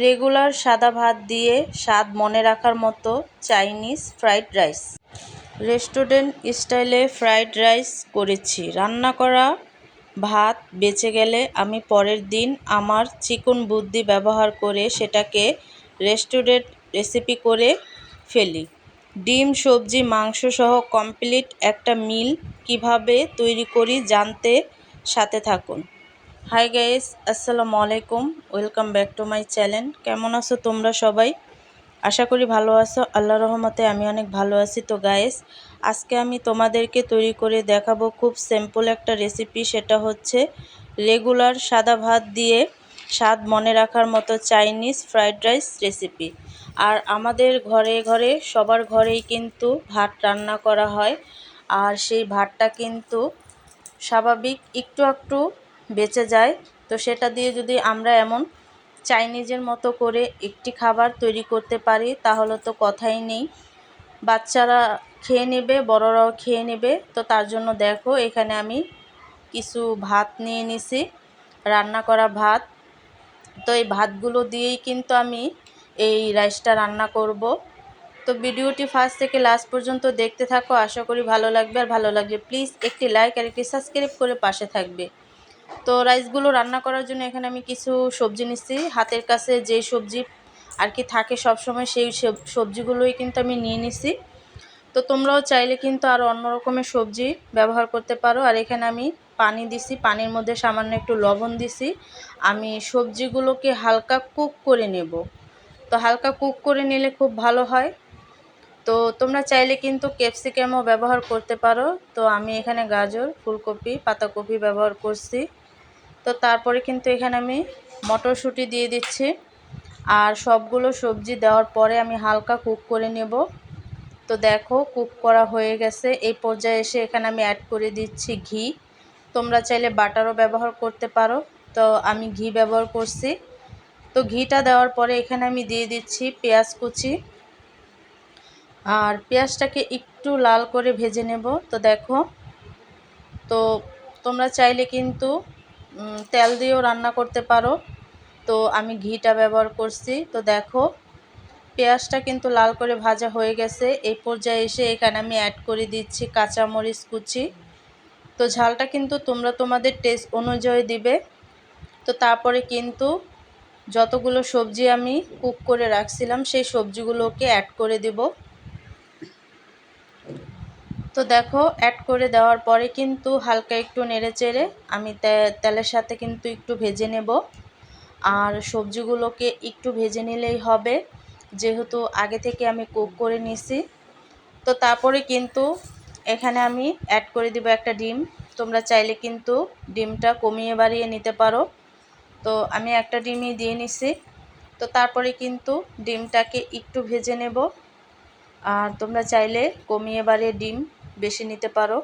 Regular সাদা ভাত দিয়ে স্বাদ মনে রাখার মতো চাইনিজ ফ্রাইড রাইস। রেস্টুরেন্ট স্টাইলে ফ্রাইড রাইস করেছি। রান্না করা ভাত বেঁচে গেলে আমি পরের দিন আমার চিকন বুদ্ধি ব্যবহার করে সেটাকে রেস্টুরেন্ট রেসিপি করে ফেলি। ডিম, সবজি মাংস সহ কমপ্লিট একটা মিল কীভাবে তৈরি করি জানতে সাথে থাকুন। হাই গাইস আসসালামু আলাইকুম welcome back to my channel কেমন আছো তোমরা সবাই? আশা করি ভালো আছো। আল্লাহ রহমতে আমি অনেক ভালো আছি। তো গাইস আজকে আমি তোমাদেরকে তৈরি করে দেখাবো খুব সিম্পল একটা রেসিপি সেটা হচ্ছে রেগুলার সাদা ভাত দিয়ে স্বাদ মনে রাখার মতো চাইনিজ ফ্রাইড রাইস রেসিপি আর আমাদের ঘরে ঘরে, সবার ঘরেই কিন্তু ভাত রান্না করা হয়। আর সেই ভাতটা কিন্তু স্বাভাবিক একটু একটু বেঁচে যায়, তো সেটা দিয়ে যদি আমরা এমন চাইনিজের মতো করে একটি খাবার তৈরি করতে পারি, তাহলে তো কথাই নেই। বাচ্চারা খেয়ে নেবে, বড়রাও খেয়ে নেবে, তো তার জন্য দেখো, এখানে আমি কিছু ভাত নিয়ে নিছি, রান্না করা ভাত। তো এই ভাতগুলো দিয়েই কিন্তু আমি এই রাইসটা রান্না করব। তো ভিডিওটি ফার্স্ট থেকে লাস্ট পর্যন্ত দেখতে থাকো, আশা করি ভালো লাগবে। আর ভালো লাগবে প্লিজ একটি লাইক আর একটি সাবস্ক্রাইব করে পাশে থাকবে। তো রাইসগুলো রান্না করার জন্য এখানে আমি কিছু সবজি নিচ্ছি। হাতের কাছে যে সবজি আর কি থাকে সব সময় সেই সবজিগুলোই কিন্তু আমি নিয়ে নিছি তো তোমরাও চাইলে কিন্তু আরও অন্য রকমের সবজি ব্যবহার করতে পারো। আর এখানে আমি পানি দিছি পানির মধ্যে সামান্য একটু লবণ দিছি আমি সবজিগুলোকে হালকা কুক করে নেব। তো হালকা কুক করে নিলে খুব ভালো হয়। তো তোমরা চাইলে কিন্তু ক্যাপসিকামও ব্যবহার করতে পারো। তো আমি এখানে গাজর, ফুলকপি, পাতাকপি ব্যবহার করছি। তো তারপরে কিন্তু এখানে আমি মটরশুঁটি দিয়ে দিচ্ছি। আর সবগুলো সবজি দেওয়ার পরে আমি হালকা কুক করে নেব। তো দেখো কুক করা হয়ে গেছে। এই পর্যায়ে এসে এখানে আমি অ্যাড করে দিচ্ছি ঘি। তোমরা চাইলে বাটারও ব্যবহার করতে পারো। তো আমি ঘি ব্যবহার করছি। তো ঘিটা দেওয়ার পরে এখানে আমি দিয়ে দিচ্ছি পেঁয়াজ কুচি। আর পেঁয়াজটাকে একটু লাল করে ভেজে নেব। তো দেখো, তো তোমরা চাইলে কিন্তু তেল দিয়েও রান্না করতে পারো। তো আমি ঘিটা ব্যবহার করছি। তো দেখো, পেঁয়াজটা কিন্তু লাল করে ভাজা হয়ে গেছে। এই পর্যায়ে এসে এখানে আমি অ্যাড করে দিচ্ছি কাঁচামরিচ কুচি। তো ঝালটা কিন্তু তোমরা তোমাদের টেস্ট অনুযায়ী দিবে। তো তারপরে কিন্তু যতগুলো সবজি আমি কুক করে রাখছিলাম, সেই সবজিগুলোকে অ্যাড করে দেব। তো দেখো অ্যাড করে দেওয়ার পরে কিন্তু হালকা একটু নেড়ে চেড়ে আমি তেলের সাথে কিন্তু একটু ভেজে নেব। আর সবজিগুলোকে একটু ভেজে নিলেই হবে। যেহেতু আগে থেকে আমি কুক করে নিছি। তো তারপরে কিন্তু এখানে আমি অ্যাড করে দিব একটা ডিম। তোমরা চাইলে কিন্তু ডিমটা কমিয়ে বাড়িয়ে নিতে পারো। তো আমি একটা ডিমই দিয়ে নিছি। তো তারপরে কিন্তু ডিমটাকে একটু ভেজে নেব। আর তোমরা চাইলে কমিয়ে বাড়িয়ে ডিম বেশি নিতে পারো।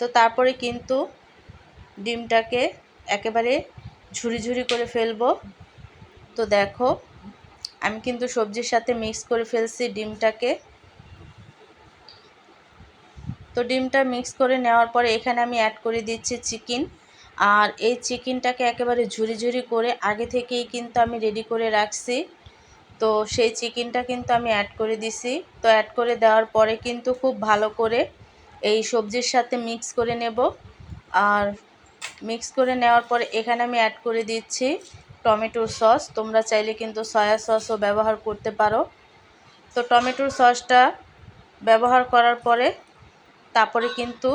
তো তারপরে কিন্তু ডিমটাকে একেবারে ঝুরি ঝুরি করে ফেলব। তো দেখো, আমি কিন্তু সবজির সাথে মিক্স করে ফেলছি ডিমটাকে। তো ডিমটা মিক্স করে নেওয়ার পরে এখানে আমি অ্যাড করে দিচ্ছি চিকেন আর এই চিকেনটাকে একেবারে ঝুরি ঝুরি করে আগে থেকেই কিন্তু আমি রেডি করে রাখছি। তো সেই চিকেনটা কিন্তু আমি অ্যাড করে দিছি। তো অ্যাড করে দেওয়ার পরে কিন্তু খুব ভালো করে এই সবজির সাথে মিক্স করে নেব। আর মিক্স করে নেওয়ার পরে এখানে আমি অ্যাড করে দিচ্ছি টমেটোর সস। তোমরা চাইলে কিন্তু সয়া সসও ব্যবহার করতে পারো। তো টমেটোর সসটা ব্যবহার করার পরে তারপরে কিন্তু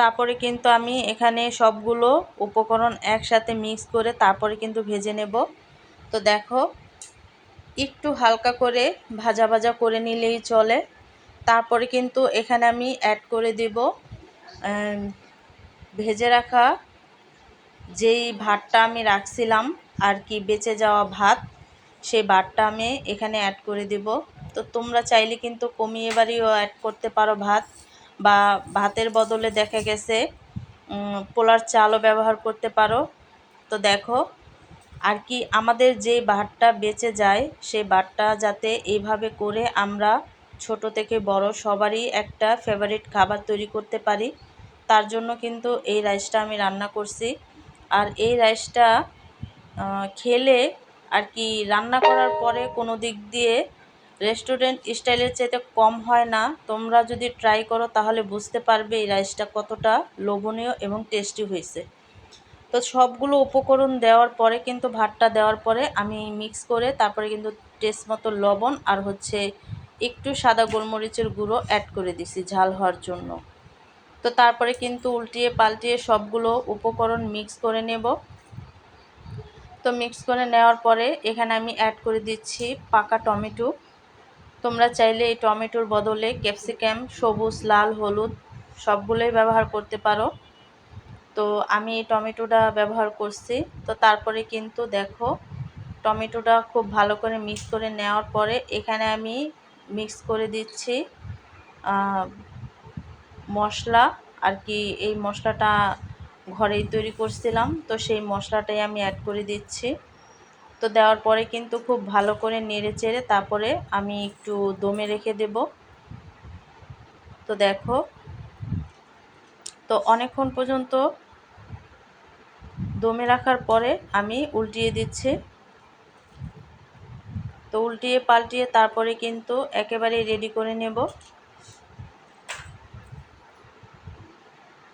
তারপরে কিন্তু আমি এখানে সবগুলো উপকরণ একসাথে মিক্স করে তারপরে কিন্তু ভেজে নেব। তো দেখো একটু হালকা করে ভাজা ভাজা করে নিলেই চলে। তারপরে কিন্তু এখানে আমি অ্যাড করে দেব ভেজে রাখা যেই ভাতটা আমি রাখছিলাম আর কি বেঁচে যাওয়া ভাত সেই ভাতটা আমি এখানে অ্যাড করে দেব। তো তোমরা চাইলে কিন্তু কমিয়ে বাড়িও অ্যাড করতে পারো ভাত বা ভাতের বদলে দেখা গেছে পোলার চালও ব্যবহার করতে পারো। তো দেখো আর কি আমাদের যে ভাতটা বেঁচে যায় সেই ভাতটা যাতে এইভাবে করে আমরা ছোট থেকে বড় সবারই একটা ফেভারিট খাবার তৈরি করতে পারি, তার জন্য কিন্তু এই রাইসটা আমি রান্না করছি। আর এই রাইসটা খেলে আর কি রান্না করার পরে কোনো দিক দিয়ে রেস্টুরেন্ট স্টাইলের চাইতে কম হয় না। তোমরা যদি ট্রাই করো তাহলে বুঝতে পারবে এই রাইসটা কতটা লোভনীয় এবং টেস্টি হয়েছে। তো সবগুলো উপকরণ দেওয়ার পরে কিন্তু ভাতটা দেওয়ার পরে আমি মিক্স করে তারপরে কিন্তু টেস্ট মতো লবণ আর হচ্ছে একটু সাদা গোলমরিচের গুঁড়ো অ্যাড করে দিছি ঝাল হওয়ার জন্য। তো তারপরে কিন্তু উল্টিয়ে পাল্টিয়ে সবগুলো উপকরণ মিক্স করে নেব। তো মিক্স করে নেওয়ার পরে এখানে আমি অ্যাড করে দিচ্ছি পাকা টমেটো। তোমরা চাইলে এই টমেটোর বদলে ক্যাপসিকাম সবুজ, লাল, হলুদ সবগুলোই ব্যবহার করতে পারো। তো আমি টমেটোটা ব্যবহার করছি। তো তারপরে কিন্তু দেখো, টমেটোটা খুব ভালো করে মিক্স করে নেওয়ার পরে এখানে আমি মিক্স করে দিচ্ছি মশলা। আর কি এই মশলাটা ঘরেই তৈরি করছিলাম, তো সেই মশলাটাই আমি অ্যাড করে দিচ্ছি। তো দেওয়ার পরে কিন্তু খুব ভালো করে নেড়ে চেড়ে তারপরে আমি একটু দমে রেখে দেব। তো দেখো তো অনেকক্ষণ পর্যন্ত দমে রাখার পরে আমি উল্টিয়ে দিচ্ছি। তো উল্টিয়ে পাল্টিয়ে তারপরে কিন্তু একেবারে রেডি করে নেব।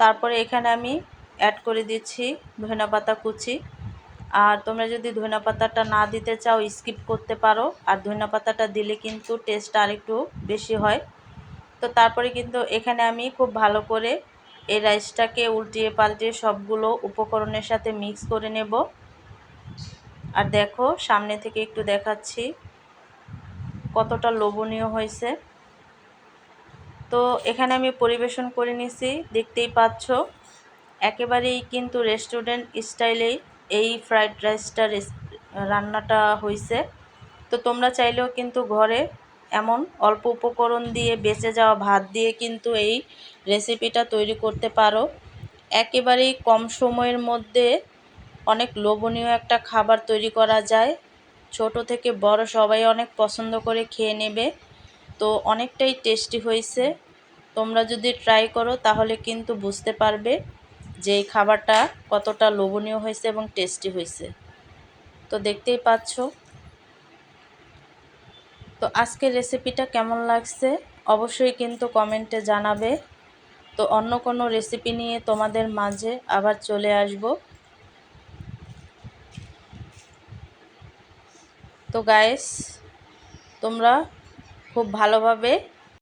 তারপরে এখানে আমি অ্যাড করে দিচ্ছি ধনা পাতা কুচি। আর তোমরা যদি ধনা পাতাটা না দিতে চাও স্কিপ করতে পারো। আর ধনা পাতাটা দিলে কিন্তু টেস্টটা আরেকটু বেশি হয়। তো তারপরে কিন্তু এখানে আমি খুব ভালো করে এই রাইসটাকে উল্টিয়ে পাল্টিয়ে সবগুলো উপকরণের সাথে মিক্স করে নেব। আর দেখো, সামনে থেকে একটু দেখাচ্ছি কতটা লোভনীয় হয়েছে। তো এখানে আমি পরিবেশন করে নিছি, দেখতেই পাচ্ছ। একেবারেই কিন্তু রেস্টুরেন্ট স্টাইলেই এই ফ্রাইড রাইসটা রান্নাটা হয়েছে তো তোমরা চাইলেও কিন্তু ঘরে এমন অল্প উপকরণ দিয়ে বেঁচে যাওয়া ভাত দিয়ে কিন্তু এই রেসিপিটা তৈরি করতে পারো। একেবারেই কম সময়ের মধ্যে অনেক লোভনীয় একটা খাবার তৈরি করা যায়। ছোট থেকে বড় সবাই অনেক পছন্দ করে খেয়ে নেবে। তো অনেকটাই টেস্টি হয়েছে। তোমরা যদি ট্রাই করো তাহলে কিন্তু বুঝতে পারবে যে এই খাবারটা কতটা লোভনীয় হয়েছে এবং টেস্টি হয়েছে। তো দেখতেই পাচ্ছ তো আজকের রেসিপিটা কেমন লাগছে? অবশ্যই কিন্তু কমেন্টে জানাবে। তো অন্য কোনো রেসিপি নিয়ে তোমাদের মাঝে আবার চলে আসব। তো গায়েস তোমরা খুব ভালোভাবে